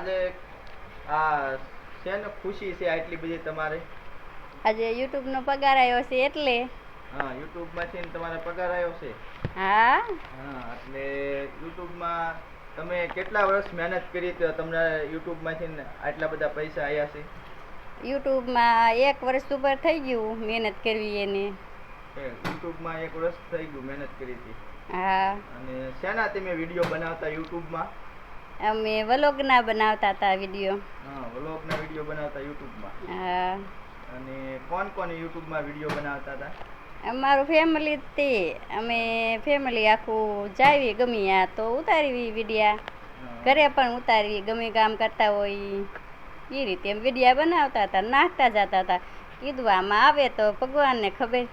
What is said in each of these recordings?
આજે આ શેને ખુશી છે આટલી બધી તમારે? આજે યુટ્યુબનો પગાર આવ્યો છે એટલે. હા યુટ્યુબમાંથી તમારે પગાર આવ્યો છે. હા? હા એટલે યુટ્યુબમાં તમે કેટલા વર્ષ મહેનત કરી તો તમને યુટ્યુબમાંથી ને આટલા બધા પૈસા આવ્યા છે? યુટ્યુબમાં એક વર્ષ ઉપર થઈ ગયું મહેનત કરવી એને. યુટ્યુબમાં એક વર્ષ થઈ ગયું મહેનત કરી હતી. હા. અને શેના તમે વીડિયો બનાવતા યુટ્યુબમાં? અમે વલોગના બનાવતા હતા વીડિયો હા વ્લોગના વીડિયો બનાવતા યુટ્યુબમાં. હા. અને કોણ કોણ યુટ્યુબમાં વીડિયો બનાવતા હતા અમારું ફેમિલી તે. અમે ફેમિલી આખું જાવી ગમી આ તો ઉતારવી વિડીયા ઘરે પણ ઉતારવી ગમે કામ કરતા હોય એ રીતે એમ વિડીયા બનાવતા હતા નાખતા જતા હતા કીધું આમાં આવે તો ભગવાનને ખબર.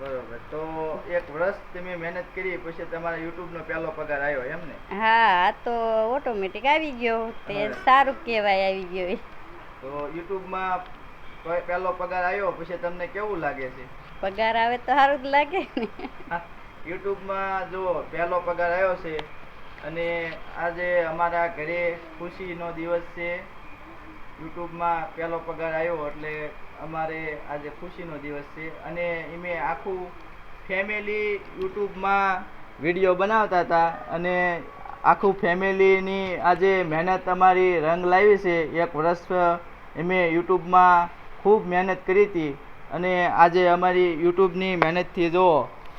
બરોબર. તો એક વર્ષ તમે મહેનત કરી પછી તમારા યુટ્યુબનો પહેલો પગાર આવ્યો એમ ને? હા આ તો ઓટોમેટિક આવી ગયો. તે સારું કહેવાય આવી ગયો તો યુટ્યુબમાં પહેલો પગાર આવ્યો પછી તમને કેવું લાગે છે? પગાર આવે તો સારું જ લાગે ને. યુટ્યુબમાં જો પહેલો પગાર આવ્યો છે. અને આજે અમારા ઘરે ખુશીનો દિવસ છે. યુટ્યુબમાં પહેલો પગાર આવ્યો એટલે અમારે આજે ખુશીનો દિવસ છે. અને એમે આખું ફેમિલી યુટ્યુબમાં વીડિયો બનાવતા હતા અને આખું ફેમિલીની આજે મહેનત અમારી રંગ લાવી છે. એક વર્ષ એમે યુટ્યુબમાં ખૂબ મહેનત કરી હતી અને આજે અમારી યુટ્યુબની મહેનતથી જો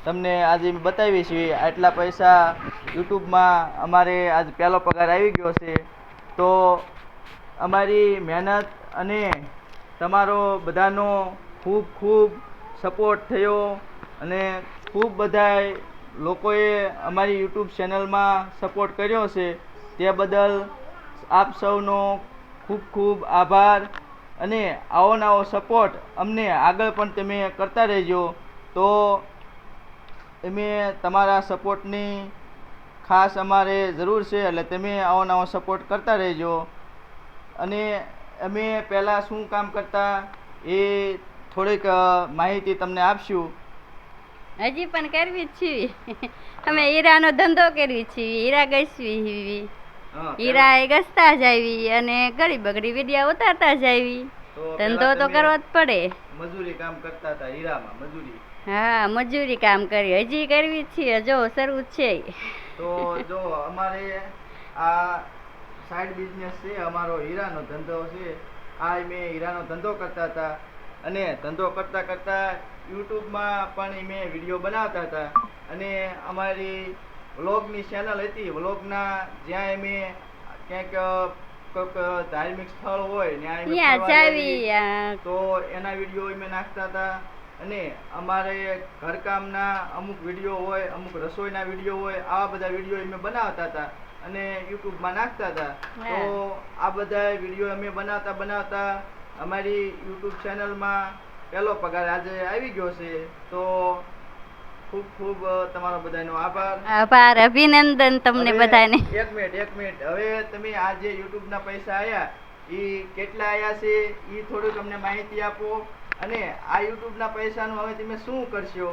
તમને આજે બતાવી છીએ આટલા પૈસા યુટ્યુબમાં અમારે આજ પહેલો પગાર આવી ગયો છે. તો અમારી મહેનત અને તમારો બધાનો ખૂબ ખૂબ સપોર્ટ થયો અને ખૂબ બધાય લોકોએ અમારી યુટ્યુબ ચેનલમાં સપોર્ટ કર્યો છે. તે બદલ આપ સૌનો ખૂબ ખૂબ આભાર અને આવો નવો સપોર્ટ અમને આગળ પણ તમે કરતા રહેજો. તો અમે તમારા સપોર્ટની ખાસ અમારે જરૂર છે એટલે તમે આવો નવો સપોર્ટ કરતા રહેજો. અને અમે પહેલાં શું કામ કરતા એ થોડીક માહિતી તમને આપશું. હજી પણ કરવી જ છીએ. અમે હીરાનો ધંધો કરવી છીએ. હીરા ગસવી હીરા એ ગસતા જાવી અને ઘડી બગડી વિડિયા ઉતારતા જાવી. આવી ધંધો તો કરવો જ પડે. મજૂરી કામ કરતા હતા હીરામાં મજૂરી? હા મજૂરી કામ કરી. હજી કરવી જ છીએ. જો શરૂ જ છે. તો જો અમારે આ સાઈડ બિઝનેસ છે અમારો હીરાનો ધંધો છે. આ મેં હીરાનો ધંધો કરતા હતા અને ધંધો કરતા કરતા યુટ્યુબમાં પણ મેં વીડિયો બનાવતા હતા. અને અમારી વ્લોગની ચેનલ હતી. વ્લોગના જ્યાં અમે ક્યાંક કોઈક ધાર્મિક સ્થળ હોય ત્યાં તો એના વીડિયો અમે નાખતા હતા. અને અમારે ઘરકામના અમુક વીડિયો હોય અમુક રસોઈના વીડિયો હોય આવા બધા વીડિયો અમે બનાવતા હતા. અને યુટ્યુબમાં નાખતા હતા. તો આ બધા વીડિયો અમે બનાવતા બનાવતા અમારી યુટ્યુબ ચેનલમાં પહેલો પગાર આજે આવી ગયો છે. તો ખૂબ ખૂબ તમારો બધાનો આભાર. આભાર અભિનંદન તમને બધાને. એક મિનિટ એક મિનિટ. હવે તમે આ જે યુટ્યુબ ના પૈસા આયા એ કેટલા આયા છે? એ થોડુંક અમને માહિતી આપો. અને આ યુટ્યુબ ના પૈસાનું હવે તમે શું કરશો?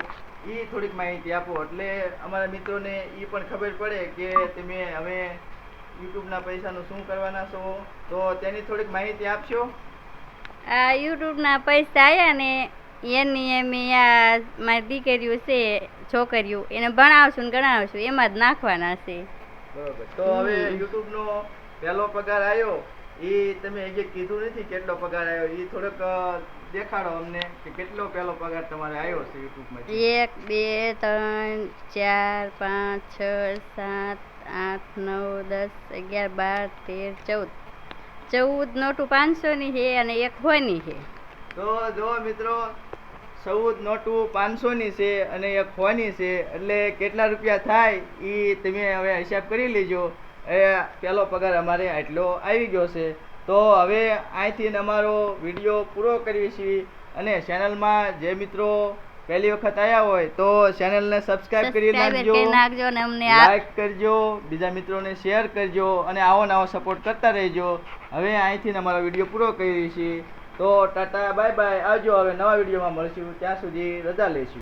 એ થોડીક માહિતી આપો. એટલે અમારા મિત્રોને એ પણ ખબર પડે કે તમે હવે યુટ્યુબ ના પૈસાનું શું કરવાના છો? તો તેની થોડીક માહિતી આપશો? આ યુટ્યુબના પૈસા આવ્યા ને એની એમ આ મારી દીકરીઓ છે છોકરીઓ એને ભણાવશું ને ગણાવશું એમાં જ નાખવાના છે. બરોબર. તો હવે યુટ્યુબનો પહેલો પગાર આવ્યો એ તમે હજી કીધું નથી કેટલો પગાર આવ્યો એ થોડોક દેખાડો અમને કે કેટલો પહેલો પગાર તમારે આવ્યો છે યુટ્યુબમાં એક બે ત્રણ ચાર પાંચ છ સાત આઠ નવ દસ અગિયાર બાર તેર ચૌદ. ચૌદ નોટું પાંચસોની છે અને એક હોની છે. તો જો મિત્રો ચૌદ નોટું પાંચસો ની છે અને એક હોની છે. એટલે કેટલા રૂપિયા થાય એ તમે હવે હિસાબ કરી લેજો. એ પહેલો પગાર અમારે આટલો આવી ગયો છે. તો હવે અહીંથી અમારો વીડિયો પૂરો કરીએ છીએ અને ચેનલમાં જે મિત્રો પહેલી વખત આવ્યા હોય તો ચેનલને સબસ્ક્રાઇબ કરી નાખજો નાખજો અને અમને લાઈક કરજો બીજા મિત્રોને શેર કરજો અને આવો નવો સપોર્ટ કરતા રહેજો. હવે અહીંથી અમારો વીડિયો પૂરો કરીએ છીએ. તો ટાટા બાય બાય. આવજો હવે નવા વિડીયોમાં મળશું. ત્યાં સુધી રજા લઈશું.